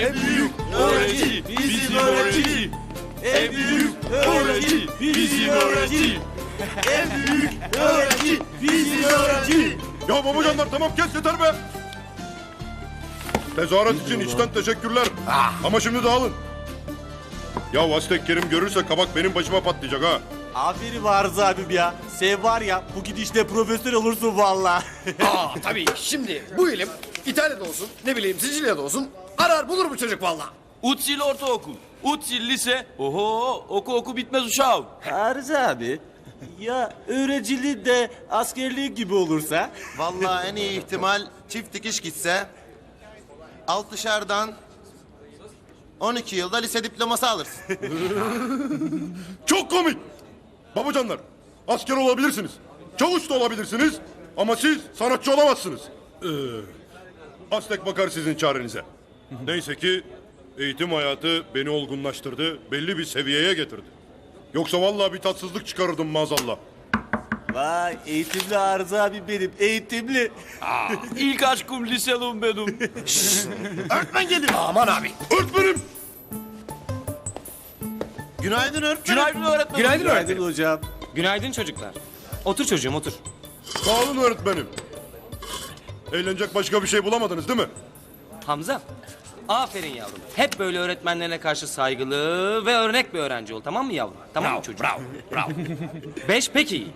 En büyük öğrenci bizim öğrenci. En büyük öğrenci bizim öğrenci. En büyük öğrenci bizim öğrenci. Ya babacanlar tamam kes yeter be. Tezahürat için içten teşekkürler. Ama şimdi dağılın. Ya Aztek Kerim görürse kabak benim başıma patlayacak ha. Aferin Arzu abim ya. Sen var ya bu gidişle profesör olursun valla. Aa tabii şimdi bu ilim İtalya'da olsun ne bileyim Sicilya'da olsun arar bulur bu çocuk valla. Utsil ortaokul, Utsil lise. Oho oku oku bitmez uşağım. Arzu abi. Ya öğrenciliği de askerliği gibi olursa? Vallahi en iyi ihtimal çift dikiş gitse alt dışarıdan 12 yılda lise diploması alırsın. Çok komik. Babacanlar asker olabilirsiniz. Çavuş da olabilirsiniz. Ama siz sanatçı olamazsınız. Ee, Aztek bakar sizin çarenize. Neyse ki eğitim hayatı beni olgunlaştırdı. Belli bir seviyeye getirdi. Yoksa vallahi bir tatsızlık çıkarırdım maazallah. Vay eğitimli Arzu abi benim eğitimli. İlk aşkım liselum benim. Öğretmen gelir. Aman abi. Öğretmenim! Günaydın öğretmenim. Günaydın öğretmenim. Günaydın öğretmenim. Günaydın hocam. Günaydın çocuklar. Otur çocuğum otur. Sağ olun öğretmenim. Eğlenecek başka bir şey bulamadınız değil mi? Hamza. Aferin yavrum. Hep böyle öğretmenlerine karşı saygılı ve örnek bir öğrenci ol tamam mı yavrum? Tamam mı çocuğum? Bravo bravo. Beş pek iyi.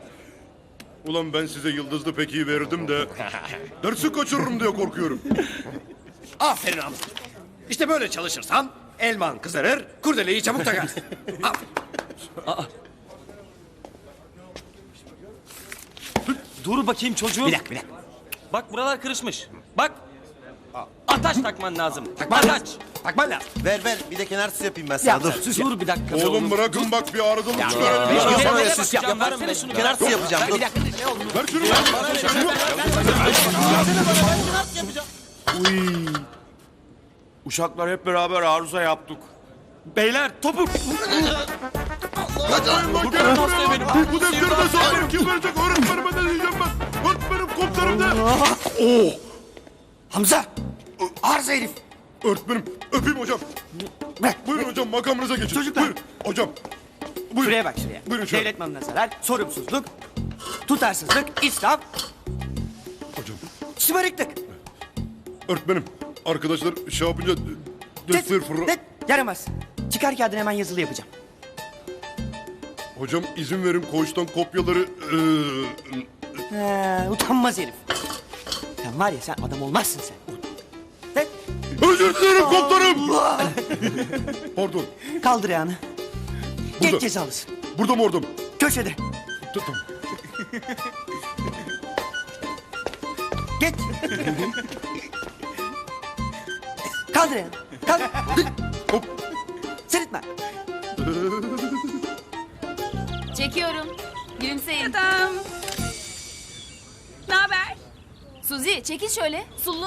Ulan ben size yıldızlı pekiyi verdim de dersi kaçırırım diye korkuyorum. Aferin Hamza. İşte böyle çalışırsan elman kızarır kurdeleyi çabuk takarsın. Aferin. Dur bakayım çocuğum. Bir dakika bir dakika. Bak buralar kırışmış. Bak. Ataç takman lazım. Takman Ataç. lazım. Takman lazım. Ver ver bir de kenar süs yapayım ben sana dur. Dur bir dakika. Oğlum bırakın bak bir arızalık Ya, çıkarın. bir- ya. bir- Sonra bir- süs yaparım Versene şunu. Kenar süs yapacağım dur. Ver şunu ver. Şunu. Uşaklar hep beraber arıza yaptık. Beyler topuk. Kaçayım lan gelin buraya. Bu defteri de sağlarım. Kim verecek öğretmenime de diyeceğim ben. Komutanım de. Oh. Hamza. Arıza herif. Öğretmenim öpeyim hocam. Buyurun hocam makamınıza geçin. Çocuklar. Buyurun hocam. Buyurun. Şuraya bak şuraya. Buyurun şöyle. Devlet malına zarar, sorumsuzluk, tutarsızlık, israf, Hocam. şımarıklık. Öğretmenim arkadaşlar şey yapınca Tıt, fır fır. tıt, Yaramaz. Çıkar kağıdını hemen yazılı yapacağım. Hocam izin verin koğuştan kopyaları eee, He, utanmaz herif. Sen var ya sen adam olmazsın sen. Tıt, Özür dilerim komutanım. Pardon. Kaldır ayağını. Burada. Geç cezalısın. Burada mı orada mı? Köşede. Tamam. Geç. Kaldır ayağını. Kaldır. Hop. Sırıtma. Çekiyorum. Gülümseyin. Tamam. Ne haber? Suzi çekil şöyle. Sullu.